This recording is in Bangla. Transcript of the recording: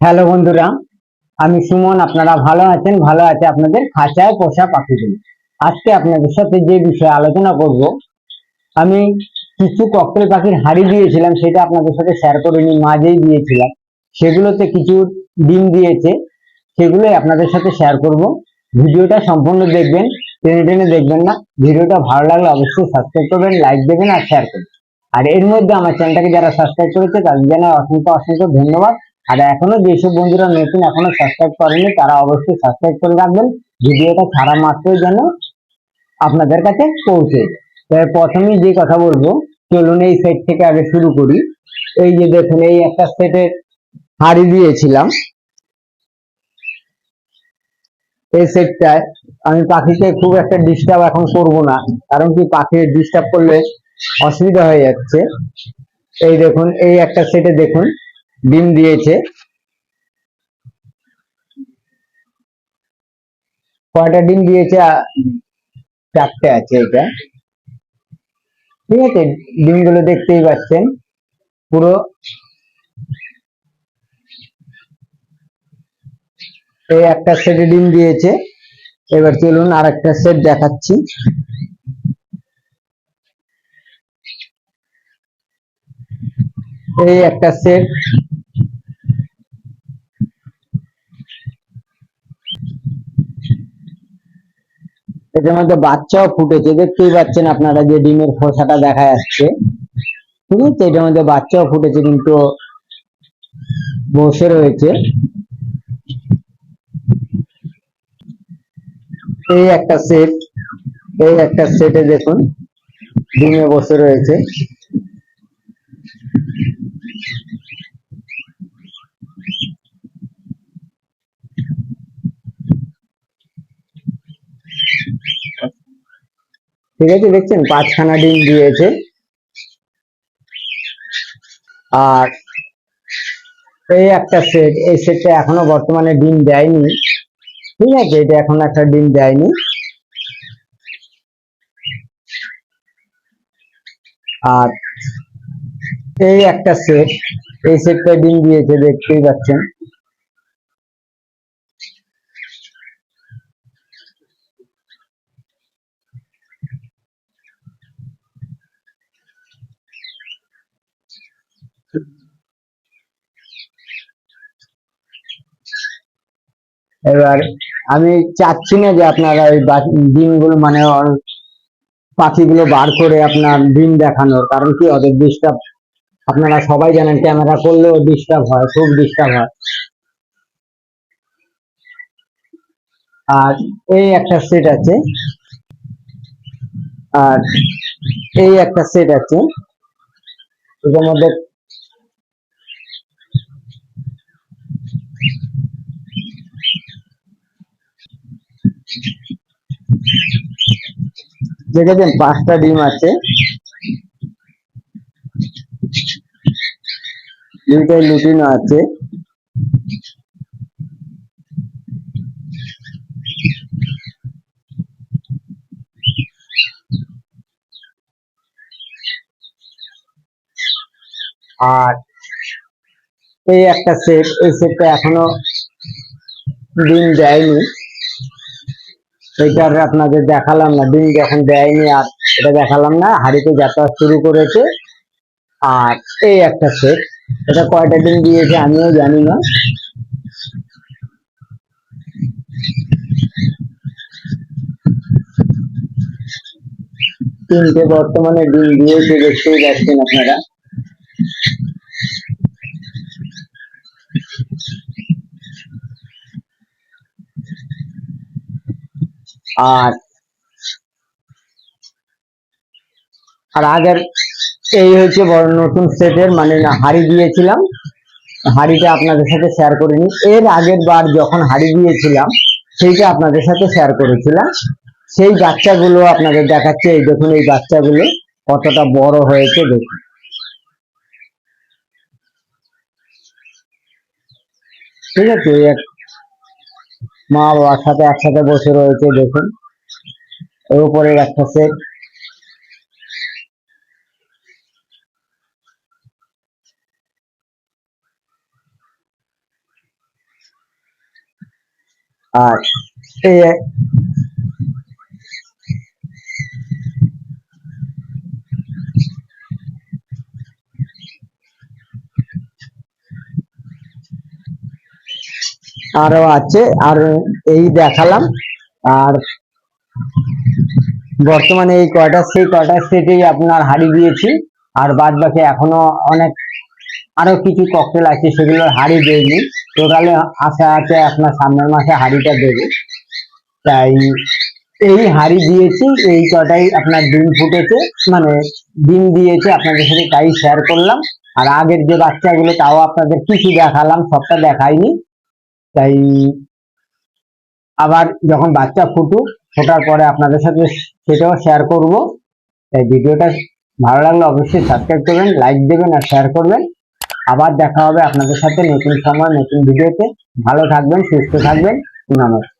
হ্যালো বন্ধুরা, আমি সুমন, আপনারা ভালো আছেন? ভালো আছে আপনাদের খাঁচায় পোষা পাখিগুলো। আজকে আপনাদের সাথে যে বিষয়ে আলোচনা করব, আমি কিছু ককটেল পাখির হাড়ি দিয়েছিলাম, সেটা আপনাদের সাথে শেয়ার করে নি মাঝেই দিয়েছিলাম। সেগুলোতে কিছু ডিম দিয়েছে, সেগুলোই আপনাদের সাথে শেয়ার করব। ভিডিওটা সম্পূর্ণ দেখবেন, টেনে টেনে দেখবেন না। ভিডিওটা ভালো লাগলে অবশ্যই সাবস্ক্রাইব করবেন লাইক দেবেন আর শেয়ার করবেন। আর এর মধ্যে আমার চ্যানেলটাকে যারা সাবস্ক্রাইব করেছে, তাদের জানাই অসংখ্য অসংখ্য ধন্যবাদ। আর এখনও যেসব বন্ধুরা নতুন এখনও সাবস্ক্রাইব করেনি, তারা অবশ্যই সাবস্ক্রাইব করে রাখবেন। ভিডিওটা ছাড়া মাত্রই যেন আপনাদের কাছে পৌঁছে তবে প্রথমেই যে কথা বলব, চলুন এই সেট থেকে আগে শুরু করি। এই যে দেখুন, এই একটা সেটের হাড়ি দিয়েছিলাম। এই সেটটায় আমি পাখিকে খুব একটা ডিস্টার্ব এখন করব না, কারণ কি পাখির ডিস্টার্ব করলে অসুবিধা হয়ে যাচ্ছে। এই দেখুন, এই একটা সেটে দেখুন। ডিম দিয়েছে। কয়টা ডিম দিয়েছে? চারটে আছে এটা। ঠিক আছে, ডিমগুলো দেখতেই পাচ্ছেন। পুরো এই একটা সেটে ডিম দিয়েছে। এবার চলুন আর একটা সেট দেখাচ্ছি। এই একটা সেট এটার মধ্যে বাচ্চাও ফুটেছে, দেখতেই পাচ্ছেন আপনারা যে ডিমের খোসাটা দেখা যাচ্ছে। ঠিক আছে এটার মধ্যে বাচ্চাও ফুটেছে, কিন্তু বসে রয়েছে। এই একটা সেট এই একটা সেটে দেখুন, ডিমে বসে রয়েছে। ঠিক আছে, দেখছেন পাঁচখানা ডিম দিয়েছে। আর এই একটা সেট এই সেটটা এখনও বর্তমানে ডিম দেয়নি। ঠিক আছে, এটা এখন একটা ডিম দেয়নি। আর এই একটা সেট এই সেটটা ডিম দিয়েছে, দেখতেই পাচ্ছেন। এবার আমি চাচ্ছি না যে আপনারা ওই ডিমগুলো মানে পাখিগুলো বার করে আপনার ডিম দেখানোর, কারণ কি ওদের ডিস্টার্ব আপনারা সবাই জানেন ক্যামেরা করলেও ডিস্টার্ব হয়, খুব ডিস্টার্ব হয়। আর এই একটা সেট আছে। আর এই একটা সেট আছে। এটার মধ্যে দেখেছেন? পাঁচটা ডিম আছে। দুইটাই লুটিনো আছে। আর এই একটা সেট এই সেটটা এখনও ডিম দেয়নি। এটা আপনাদের দেখালাম না, ডিম যখন দেয়নি আর এটা দেখালাম না, হাড়িতে যাতায়াত শুরু করেছে। আর এই একটা সেট এটা কয়টা ডিম দিয়েছে আমিও জানি না। তিনটে বর্তমানে ডিম দিয়েছে, দেখতেই পাচ্ছেন আপনারা। আর আর আগের এই হচ্ছে বড় নতুন সেটের মানে হাড়ি দিয়েছিলাম। হাড়িটা আপনাদের সাথে শেয়ার করিনি এর আগের বার যখন হাড়ি দিয়েছিলাম, সেইটা আপনাদের সাথে শেয়ার করেছিলাম। সেই বাচ্চাগুলো আপনাদের দেখাচ্ছে, এই দেখুন এই বাচ্চাগুলো কতটা বড় হয়েছে, দেখুন। ঠিক আছে মা বাবার সাথে একসাথে বসে রয়েছে দেখুন। এর উপরে একটা সেট আর এই আরও আছে, আর এই দেখালাম। আর বর্তমানে এই কয়টা, সেই কয়টা সেটেই আপনার হাড়ি দিয়েছি। আর বাদ বাকি এখনও অনেক, আরও কিছু ককটেল আছে, সেগুলো হাড়ি দেয়নি টোটালে আশা আছে আপনার সামনের মাসে হাড়িটা দেবে। তাই এই হাড়ি দিয়েছি, এই কটাই আপনার ডিম ফুটেছে মানে ডিম দিয়েছে আপনাদের সাথে তাই শেয়ার করলাম। আর আগের যে বাচ্চাগুলো, তাও আপনাদের কিছু দেখালাম, সবটা দেখাইনি। তাই আবার যখন বাচ্চা ফুটুক, ফোটার পরে আপনাদের সাথে সেটাও শেয়ার করব। তাই ভিডিওটা ভালো লাগলে অবশ্যই সাবস্ক্রাইব করবেন লাইক দেবেন আর শেয়ার করবেন। আবার দেখা হবে আপনাদের সাথে নতুন সময়, নতুন ভিডিওতে। ভালো থাকবেন, সুস্থ থাকবেন। নমস্কার।